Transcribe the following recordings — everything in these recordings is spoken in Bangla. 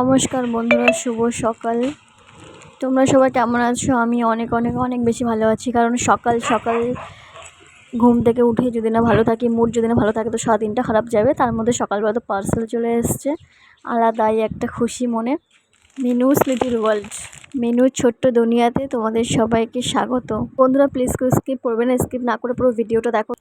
নমস্কার বন্ধুরা, শুভ সকাল। তোমরা সবাই কেমন আছো? আমি অনেক অনেক অনেক বেশি ভালো আছি, কারণ সকাল সকাল ঘুম থেকে উঠে যদি না ভালো থাকি মুড যদি না ভালো থাকে, তো সারাদিনটা খারাপ যাবে। তার মধ্যে সকালবেলা তো পার্সেল চলে এসছে। আলাদাই একটা খুশি মনে। মিনুস লিটিল ওয়ার্ল্ড মেনুর ছোট্ট দুনিয়াতে তোমাদের সবাইকে স্বাগত। বন্ধুরা প্লিজ স্কিপ করবে না স্কিপ না করে পুরো ভিডিওটা দেখো।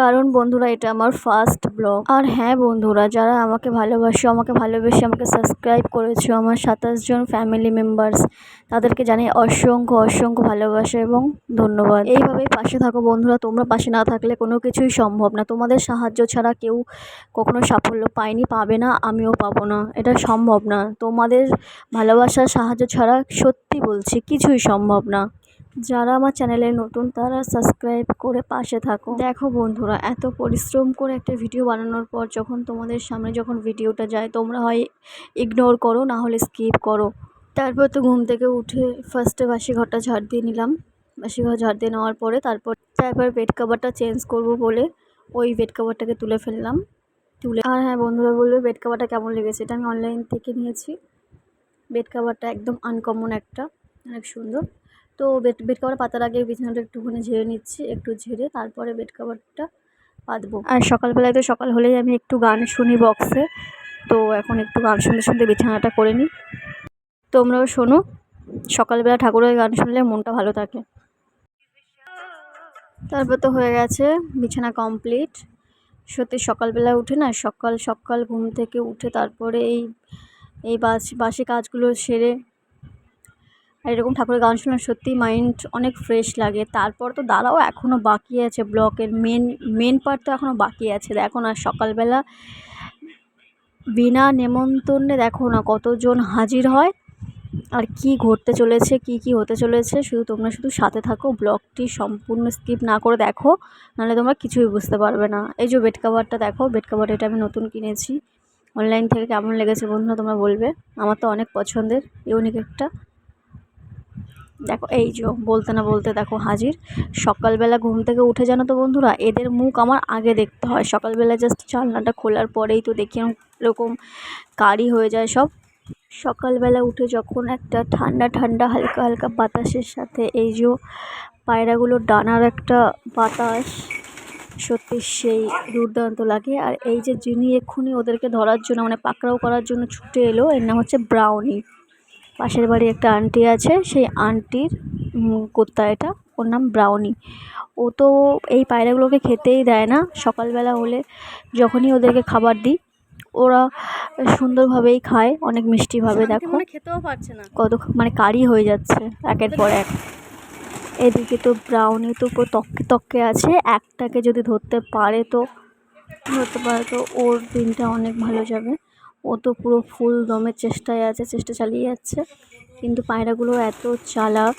কারণ বন্ধুরা, এটা আমার ফার্স্ট ব্লগ আর হ্যাঁ বন্ধুরা, যারা আমাকে ভালোবাসো, আমাকে ভালোবেসে আমাকে সাবস্ক্রাইব করেছ, আমার সাতাশ জন ফ্যামিলি মেম্বার্স তাদেরকে জানাই অসংখ্য অসংখ্য ভালোবাসা এবং ধন্যবাদ। এইভাবেই পাশে থাকো বন্ধুরা, তোমরা পাশে না থাকলে কোনো কিছুই সম্ভব না। তোমাদের সাহায্য ছাড়া কেউ কখনো সাফল্য পায়নি, পাবে না, আমিও পাবো না। এটা সম্ভব না। তোমাদের ভালোবাসার সাহায্য ছাড়া সত্যি বলছি, কিছুই সম্ভব না। যারা আমার চ্যানেলে নতুন, তারা সাবস্ক্রাইব করে পাশে থাকো। দেখো বন্ধুরা, এত পরিশ্রম করে একটা ভিডিও বানানোর পর যখন তোমাদের সামনে যখন ভিডিওটা যায়, তোমরা হয় ইগনোর করো, না হলে স্কিপ করো। তারপর তো ঘুম থেকে উঠে ফার্স্টে বাসি ঘরটা ঝাড় দিয়ে নিলাম। বাসি ঘর ঝাড় দিয়ে নেওয়ার পরে তারপর তারপর বেড কাভারটা চেঞ্জ করব বলে ওই বেড কাভারটাকে তুলে ফেললাম। তুলে আর হ্যাঁ বন্ধুরা বলবে বেড কাভারটা কেমন লেগেছে? এটা আমি অনলাইন থেকে নিয়েছি। বেড কাভারটা একদম আনকমন একটা, অনেক সুন্দর। তো বেড বেড কাভার পাতার আগে বিছানাটা একটুখানি ঝেড়ে নিচ্ছি, একটু ঝেড়ে তারপরে বেড কাভারটা পাতবো। আর সকালবেলায় তো সকাল হলেই আমি একটু গান শুনি বক্সে তো এখন একটু গান শুনতে শুনতে বিছানাটা করে নিই। তোমরাও শোনো, সকালবেলা ঠাকুরের গান শুনলে মনটা ভালো থাকে। তারপর তো হয়ে গেছে বিছানা কমপ্লিট সত্যি সকালবেলা উঠে না সকাল সকাল ঘুম থেকে উঠে তারপরে এই এই বাস, বাসি কাজগুলো সেরে আর এরকম ঠাকুরের গান শুনলে সত্যিই মাইন্ড অনেক ফ্রেশ লাগে। তারপর তো দাঁড়াও এখনও বাকি আছে ব্লকের মেন মেন পার্ট তো এখনও বাকি আছে। দেখো না, সকালবেলা বিনা নেমন্তন্নে দেখো না কতজন হাজির হয় আর কি ঘটতে চলেছে, কি কি হতে চলেছে। শুধু তোমরা শুধু সাথে থাকো ব্লগটি সম্পূর্ণ স্কিপ না করে দেখো, নাহলে তোমরা কিছুই বুঝতে পারবে না। এই যে বেড কাভারটা দেখো বেড কাভার এটা আমি নতুন কিনেছি। অনলাইন থেকে কেমন লেগেছে বন্ধুরা তোমরা বলবে। আমার তো অনেক পছন্দের ইউনিক একটা। দেখো, এই যে বলতে না বলতে দেখো হাজির। সকালবেলা ঘুম থেকে উঠে জানো তো বন্ধুরা, এদের মুখ আমার আগে দেখতে হয়। সকালবেলা জাস্ট জানলাটা খোলার পরেই তো দেখি এরকম কারি হয়ে যায় সব। সকালবেলা উঠে যখন একটা ঠান্ডা ঠান্ডা, হালকা হালকা বাতাসের সাথে এই যে পায়রাগুলোর ডানার একটা বাতাস, সত্যি সেই দুর্দান্ত লাগে। আর এই যে যিনি এক্ষুনি ওদেরকে ধরার জন্য মানে পাকড়াও করার জন্য ছুটে এলো, এর নাম হচ্ছে ব্রাউনি। পাশের বাড়ি একটা আন্টি আছে সেই আন্টির কুত্তা এটা ওর নাম ব্রাউনি। ও তো এই পায়রাগুলোকে খেতেই দেয় না সকালবেলা হলে যখনই ওদেরকে খাবার দিই ওরা সুন্দরভাবেই খায় অনেক মিষ্টিভাবে দেখো। খেতেও পারছে না। কত মানে কারি হয়ে যাচ্ছে একের পর এক। এদিকে তো ব্রাউনি তো পুরো তককে তককে আছে একটাকে যদি ধরতে পারে তো ধরতে পারে তো ওর দিনটা অনেক ভালো যাবে। ও তো পুরো ফুল দমের চেষ্টায় আছে চেষ্টা চালিয়ে যাচ্ছে। কিন্তু পায়রাগুলো এত চালাক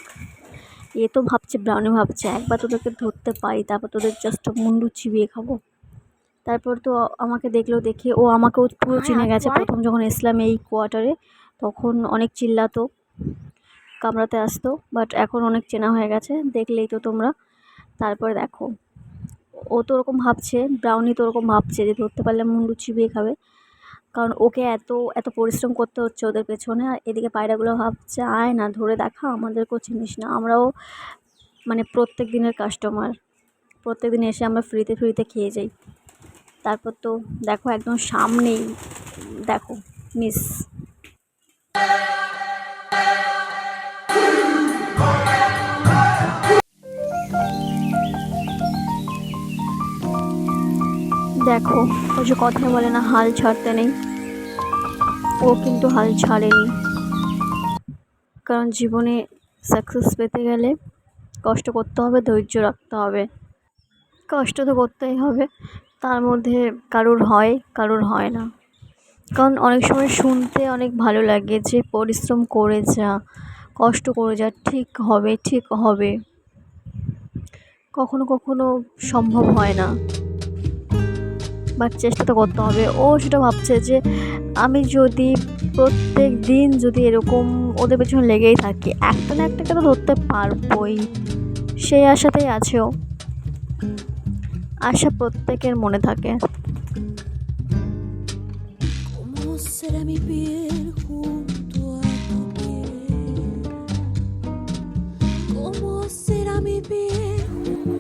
এ তো ভাবছে ব্রাউনি ভাবছে একবার তোদেরকে ধরতে পারি তারপর তোদের জাস্ট মুন্ডু চিবিয়ে খাব। তারপর তো আমাকে দেখল দেখে ও আমাকেও পুরো চিনে গেছে। প্রথম যখন এসলাম এই কোয়ার্টারে তখন অনেক চিল্লাতো কামড়াতে আসতো বাট এখন অনেক চেনা হয়ে গেছে দেখলেই তো তোমরা। তারপরে দেখো ও তো ওরকম ভাবছে ব্রাউনি তো ওরকম ভাবছে যে ধরতে পারলে মুন্ডু চিবিয়ে খাবে। কারণ ওকে এত এত পরিশ্রম করতে হচ্ছে ওদের পেছনে আর এদিকে পায়রাগুলো ভাবছে, আয় না, ধরে দেখা, আমাদেরকেও চিনিস না। আমরাও মানে প্রত্যেক দিনের কাস্টমার প্রত্যেক দিন এসে আমরা ফ্রিতে ফ্রিতে খেয়ে যাই। তারপর তো দেখো একদম সামনেই, দেখো মিস দেখো ও যে কথা বলে না, হাল ছাড়তে নেই। ও কিন্তু হাল ছাড়েনি। কারণ জীবনে সাকসেস পেতে গেলে কষ্ট করতে হবে, ধৈর্য রাখতে হবে। কষ্ট তো করতেই হবে, তার মধ্যে কারোর হয় কারোর হয় না। কারণ অনেক সময় শুনতে অনেক ভালো লাগে যে, পরিশ্রম করে যা, কষ্ট করে যা, ঠিক হবে ঠিক হবে। কখনো কখনো সম্ভব হয় না। বা চেষ্টা তো করতে হবে ও সেটা ভাবছে যে, আমি যদি প্রত্যেক দিন যদি এরকম ওদের পেছনে লেগেই থাকি, একটা না একটা তো ধরতে পারবই সেই আশাতেই আছেও আশা প্রত্যেকের মনে থাকে será mi piel junto a tu piel? ¿Cómo será mi piel?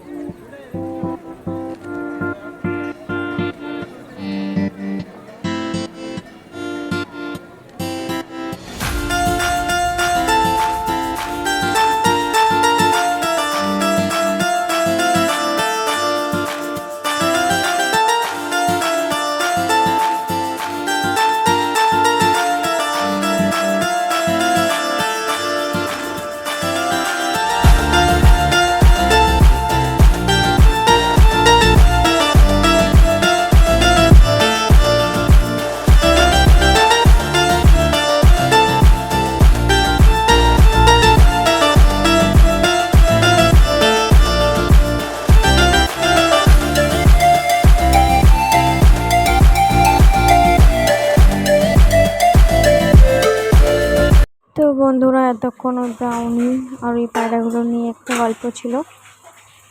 ওই ব্রাউনি আর ওই পায়রাগুলো নিয়ে একটা গল্প ছিল।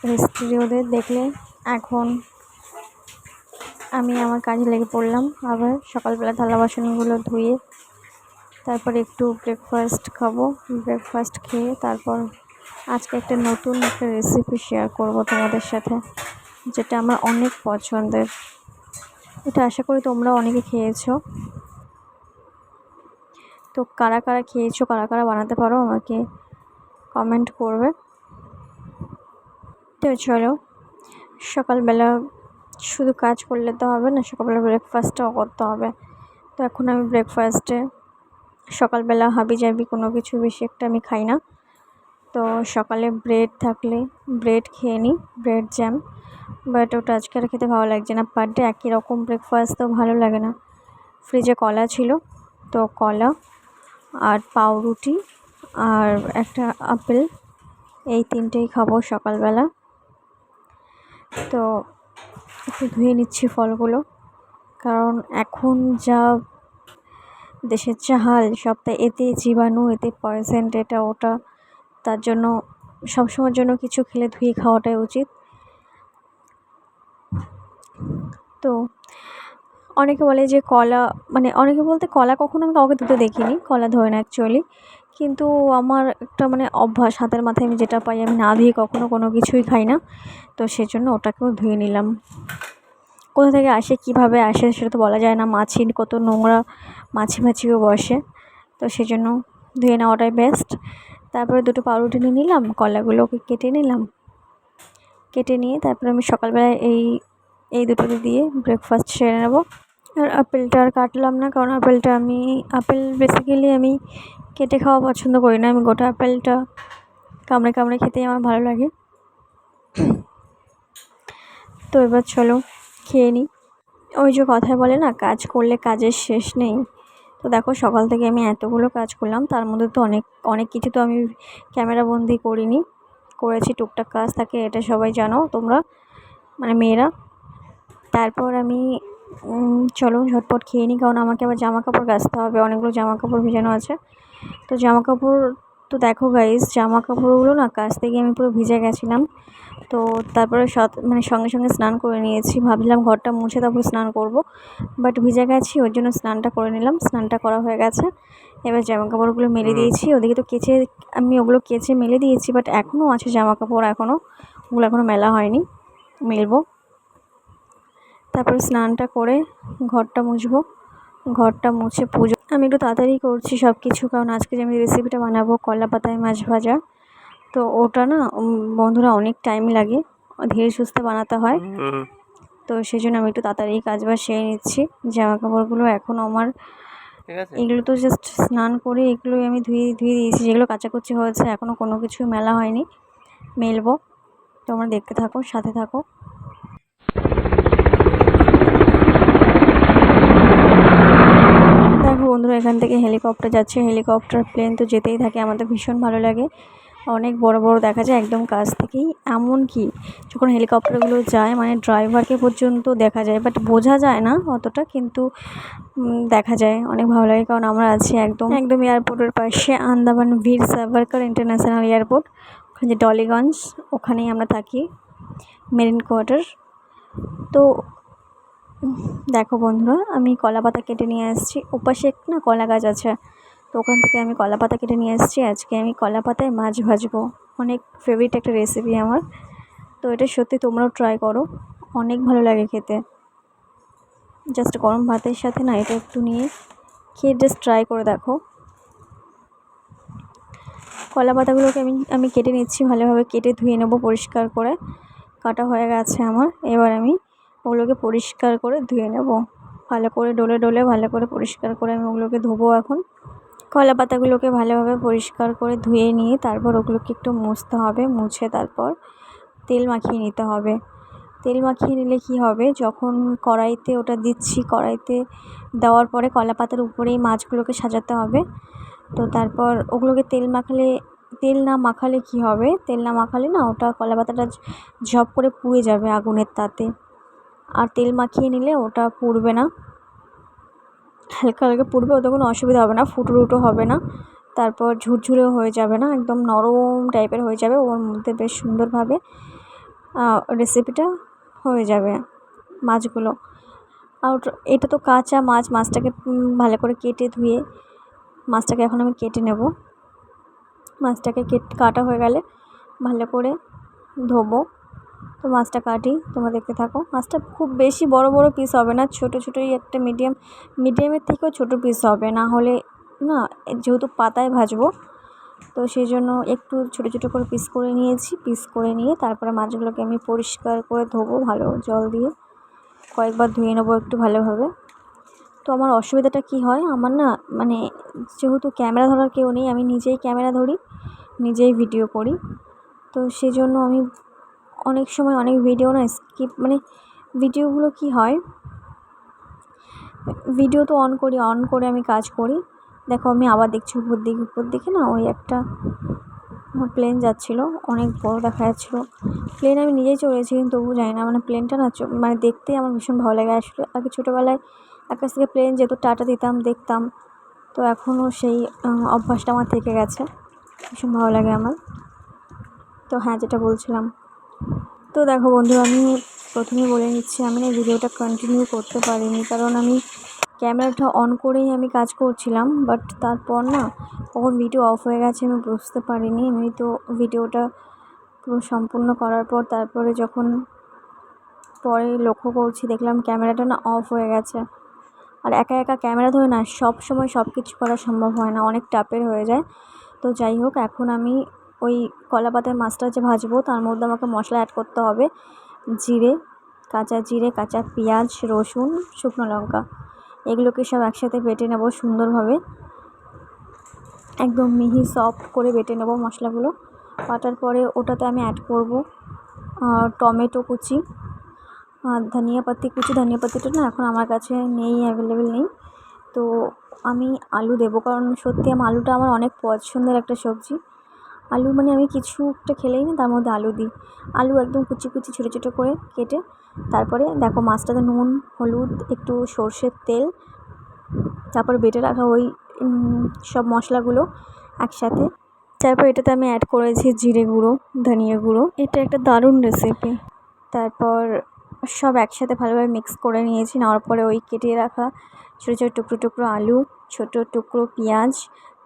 হিস্ট্রি ওদের দেখলে এখন আমি আমার কাজে লেগে পড়লাম। আবার সকালবেলা থালা বাসনগুলো ধুয়ে তারপর একটু ব্রেকফাস্ট খাব। ব্রেকফাস্ট খেয়ে তারপর আজকে একটা নতুন একটা রেসিপি শেয়ার করব তোমাদের সাথে, যেটা আমার অনেক পছন্দের। এটা আশা করি তোমরা অনেকে খেয়েছো। তো কারা কারা খেয়েছো, কারা কারা বানাতে পারো আমাকে কমেন্ট করবে। তো চলো, সকালবেলা শুধু কাজ করলে তো হবে না, সকালবেলা ব্রেকফাস্টটাও করতে হবে। তো এখন আমি ব্রেকফাস্টে সকালবেলা হাবি জাবি কোনো কিছু বেশি একটা আমি খাই না। তো সকালে ব্রেড থাকলে ব্রেড খেয়ে নিই ব্রেড জ্যাম বাট ওটা আজকে আর খেতে ভালো লাগছে না। পার ডে একই রকম ব্রেকফাস্ট তো ভালো লাগে না। ফ্রিজে কলা ছিল, তো কলা আর পাউরুটি আর একটা আপেল। এই তিনটেই খাব সকালবেলা। তো একটু ধুয়ে নিচ্ছি ফলগুলো। কারণ এখন যা দেশের যা হাল সবটা এতে জীবাণু, এতে পয়সেন্ট এটা, ওটা, তার জন্য সবসময়ের জন্য কিছু খেলে ধুয়ে খাওয়াটাই উচিত। তো অনেকে বলে যে কলা মানে অনেকে বলতে কলা কখনো আমি কাউকে ধুতে দেখিনি, কলা ধোয় না অ্যাকচুয়ালি কিন্তু আমার একটা মানে অভ্যাস, হাতের মাথায় আমি যেটা পাই আমি না ধুয়ে কখনো কোনো কিছুই খাই না, তো সেজন্য ওটাকেও ধুয়ে নিলাম। কোথা থেকে আসে, কীভাবে আসে সেটা তো বলা যায় না, মাছি কত নোংরা, মাছি মাছিও বসে, তো সেজন্য ধুয়ে নেওয়াটাই বেস্ট তারপরে দুটো পাউরুটি নিয়ে নিলাম, কলাগুলোকে কেটে নিলাম। কেটে নিয়ে তারপরে আমি সকালবেলায় এই এই দুটোতে দিয়ে ব্রেকফাস্ট সেরে নেব। আর আপেলটা আর কাটলাম না, কারণ আপেলটা আমি, আপেল বেসিক্যালি আমি কেটে খাওয়া পছন্দ করি না। আমি গোটা আপেলটা কামড়ে কামড়ে খেতেই আমার ভালো লাগে। তো এবার চলো খেয়ে নিই ওই যে কথায় বলে না, কাজ করলে কাজের শেষ নেই। তো দেখো সকাল থেকে আমি এতগুলো কাজ করলাম, তার মধ্যে তো অনেক অনেক কিছু তো আমি ক্যামেরা বন্দি করিনি। করেছি টুকটাক কাজ থাকে, এটা সবাই জানো তোমরা মানে মেয়েরা। তারপর আমি চলো ঝটপট খেয়ে নিই কারণ আমাকে আবার জামা কাপড় কাচতে হবে অনেকগুলো জামা কাপড় ভিজানো আছে। তো জামা কাপড় তো দেখো গাইজ জামা কাপড়গুলো না কাচতে গিয়ে আমি পুরো ভিজে গেছিলাম। তো তারপরে সৎ মানে সঙ্গে সঙ্গে স্নান করে নিয়েছি ভাবছিলাম ঘরটা মুছে তারপর স্নান করব। বাট ভিজে গেছি ওর জন্য স্নানটা করে নিলাম স্নানটা করা হয়ে গেছে। এবার জামা কাপড়গুলো মেলে দিয়েছি ওদিকে তো কেচে আমি ওগুলো কেচে মেলে দিয়েছি বাট এখনও আছে জামা কাপড় এখনও। ওগুলো এখনও মেলা হয়নি মেলবো। তারপরে স্নানটা করে ঘরটা মুছবো। ঘরটা মুছে পুজো আমি একটু তাড়াতাড়ি করছি সব কিছু কারণ আজকে যে আমি রেসিপিটা বানাবো কলা পাতায় মাছ ভাজা। তো ওটা না বন্ধুরা অনেক টাইম লাগে ধীরে সুস্থে বানাতে হয়। তো সেই জন্য আমি একটু তাড়াতাড়ি কাজ বাজ সেরে নিচ্ছি। জামা কাপড়গুলো এখন আমার এগুলো তো জাস্ট স্নান করে এগুলোই আমি ধুয়ে ধুয়ে দিয়েছি। যেগুলো কাচাকুচি হয়েছে এখনও কোনো কিছু মেলা হয়নি। মেলবো। তোমরা দেখতে থাকো সাথে থাকো দেখো বন্ধুরা এখান থেকে হেলিকপ্টার যাচ্ছে। হেলিকপ্টার প্লেন তো যেতেই থাকে, আমাদের ভীষণ ভালো লাগে। অনেক বড় বড় দেখা যায় একদম কাছ থেকেই। এমন কি, যখন হেলিকপ্টারগুলো যায় মানে ড্রাইভারকে পর্যন্ত দেখা যায় বাট বোঝা যায় না অতটা, কিন্তু দেখা যায়। অনেক ভালো লাগে, কারণ আমরা আছি একদম একদম এয়ারপোর্টের পাশে, আন্দামান বীর সাভারকার ইন্টারন্যাশনাল এয়ারপোর্ট, ওখানে যে ডলিগঞ্জ, ওখানেই আমরা থাকি, মেরিন কোয়ার্টার। তো দেখো বন্ধুরা, আমি কলা পাতা কেটে নিয়ে আসছি। ওপাশে না কলা গাছ আছে, তো ওখান থেকে আমি কলা পাতা কেটে নিয়ে এসেছি আজকে আমি কলা পাতায় মাছ ভাজবো। অনেক ফেভারিট একটা রেসিপি আমার। তো এটা সত্যি তোমরাও ট্রাই করো। অনেক ভালো লাগে খেতে। জাস্ট গরম ভাতের সাথে না এটা একটু নিয়ে খেয়ে জাস্ট ট্রাই করে দেখো। কলা পাতাগুলোকে আমি আমি কেটে নিচ্ছি, ভালোভাবে কেটে ধুয়ে নেব পরিষ্কার করে। কাটা হয়ে গেছে আমার। এবার আমি ওগুলোকে পরিষ্কার করে ধুয়ে নেব। ভালো করে ডলে ডলে ভালো করে পরিষ্কার করে আমি ওগুলোকে ধোবো এখন। কলা পাতাগুলোকে ভালোভাবে পরিষ্কার করে ধুয়ে নিয়ে তারপর ওগুলোকে একটু মুছতে হবে, মুছে তারপর তেল মাখিয়ে নিতে হবে। তেল মাখিয়ে নিলে কি হবে? যখন কড়াইতে ওটা দিচ্ছি, কড়াইতে দেওয়ার পরে কলা পাতার উপরেই মাছগুলোকে সাজাতে হবে। তো তারপর ওগুলোকে তেল মাখালে, তেল না মাখালে কি হবে? তেল না মাখালে না ওটা কলা পাতাটা ঝপ করে পুড়ে যাবে আগুনের তাতে। আর তেল মাখিয়ে নিলে ওটা পুড়বে না। হালকা হালকা পুড়বে, ওতে কোনো অসুবিধা হবে না ফুটো হবে না। তারপর ঝুরঝুরেও হয়ে যাবে না, একদম নরম টাইপের হয়ে যাবে, ওর মধ্যে বেশ সুন্দরভাবে রেসিপিটা হয়ে যাবে মাছগুলো। আর এটা তো কাঁচা মাছ, মাছটাকে ভালো করে কেটে ধুয়ে, মাছটাকে এখন আমি কেটে নেব। মাছটাকে কেট, কাটা হয়ে গেলে ভালো করে ধোবো। তো মাছটা কাটি, তোমরা দেখতে থাকো। মাছটা খুব বেশি বড় বড় পিস হবে না, ছোটো ছোটোই একটা মিডিয়াম মিডিয়ামের থেকেও ছোটো পিস হবে। না হলে, না, যেহেতু পাতায় ভাজবো, তো সেই জন্য একটু ছোটো ছোটো করে পিস করে নিয়েছি। পিস করে নিয়ে তারপরে মাছগুলোকে আমি পরিষ্কার করে ধোবো ভালো জল দিয়ে। কয়েকবার ধুয়ে নেব একটু ভালোভাবে। তো আমার অসুবিধাটা কী হয়, আমার না মানে যেহেতু ক্যামেরা ধরার কেউ নেই, আমি নিজেই ক্যামেরা ধরি, নিজেই ভিডিও করি। তো সেই জন্য আমি অনেক সময় অনেক ভিডিও না স্কিপ মানে ভিডিওগুলো কি হয়? ভিডিও তো অন করি, অন করে আমি কাজ করি। দেখো আমি আবার দেখছি উপর দিকে উপর দিকে না ওই একটা আমার প্লেন যাচ্ছিল, অনেক বড় দেখা যাচ্ছিল। প্লেন আমি নিজেই চড়েছি, কিন্তু তবু জানি না মানে প্লেনটা না মানে দেখতেই আমার ভীষণ ভালো লাগে। আসলে আগে ছোটোবেলায় আকাশ থেকে প্লেন যেত, টাটা দিতাম, দেখতাম। তো এখনও সেই অভ্যাসটা আমার থেকে গেছে, ভীষণ ভালো লাগে আমার। তো হ্যাঁ যেটা বলছিলাম। তো দেখো বন্ধু, আমি প্রথমেই বলে নিচ্ছি, আমি না ভিডিওটা কন্টিনিউ করতে পারিনি, কারণ আমি ক্যামেরাটা অন করেই আমি কাজ করছিলাম বাট তারপর না কখন ভিডিও অফ হয়ে গেছে, আমি বুঝতে পারিনি, আমি তো ভিডিওটা পুরো সম্পূর্ণ করার পর তারপরে যখন পরে লক্ষ্য করছি, দেখলাম ক্যামেরাটা না অফ হয়ে গেছে, আর একা একা ক্যামেরা ধরে না সব সময় সব কিছু করা সম্ভব হয় না, অনেক টাপের হয়ে যায়, তো যাই হোক, এখন আমি ওই কলা পাতায় মাছটা যে ভাজবো, তার মধ্যে আমাকে মশলা অ্যাড করতে হবে। জিরে, কাঁচা জিরে, কাঁচা পেঁয়াজ, রসুন, শুকনো লঙ্কা, এগুলোকে সব একসাথে বেটে নেব সুন্দরভাবে। একদম মিহি সফট করে বেটে নেব মশলাগুলো। বাটার পরে ওটাতে আমি অ্যাড করব টমেটো কুচি। ধনিয়া পাতি, কুচি ধনিয়া পাতিটা না এখন আমার কাছে নেই অ্যাভেলেবেল নেই। তো আমি আলু দেবো, কারণ সত্যি আমার আলুটা আমার অনেক পছন্দের একটা সবজি। আলু মানে আমি কিছু একটা খেলেই না, তার মধ্যে আলু দিই। আলু একদম কুচি কুচি, ছোটো ছোটো করে কেটে তারপরে দেখো মাছটাতে নুন, হলুদ, একটু সর্ষের তেল, তারপর বেটে রাখা ওই সব মশলাগুলো একসাথে। তারপর এটাতে আমি অ্যাড করেছি জিরে গুঁড়ো, ধনিয়া গুঁড়ো। এটা একটা দারুণ রেসিপি তারপর সব একসাথে ভালোভাবে মিক্স করে নিয়েছি, নেওয়ার পরে ওই কেটে রাখা ছোটো ছোটো টুকরো টুকরো আলু, ছোটো টুকরো পেঁয়াজ,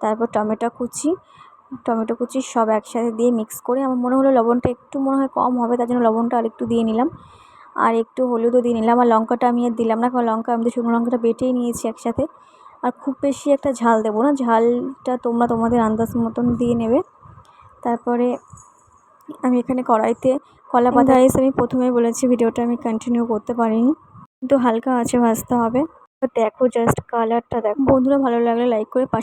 তারপর টমেটো কুচি টমেটো কুচি সব একসাথে দিয়ে মিক্স করে আমার মনে হলো লবণটা একটু মনে হয় কম হবে তার জন্য লবণটা আর একটু দিয়ে নিলাম। আর একটু হলুদও দিয়ে নিলাম আর লঙ্কাটা আমি আর দিলাম না কারণ লঙ্কা আমি তো শুকনো লঙ্কাটা বেটেই নিয়েছি একসাথে। আর খুব বেশি একটা ঝাল দেবো না ঝালটা তোমরা তোমাদের আন্দাজ মতন দিয়ে নেবে। তারপরে আমি এখানে কড়াইতে কলা পাতা রাইস আমি প্রথমেই বলেছি ভিডিওটা আমি কন্টিনিউ করতে পারিনি। কিন্তু হালকা আছে ভাজতে হবে। দেখো জাস্ট কালারটা দেখো। বন্ধুরা ভালো লাগলে লাইক করে পাশে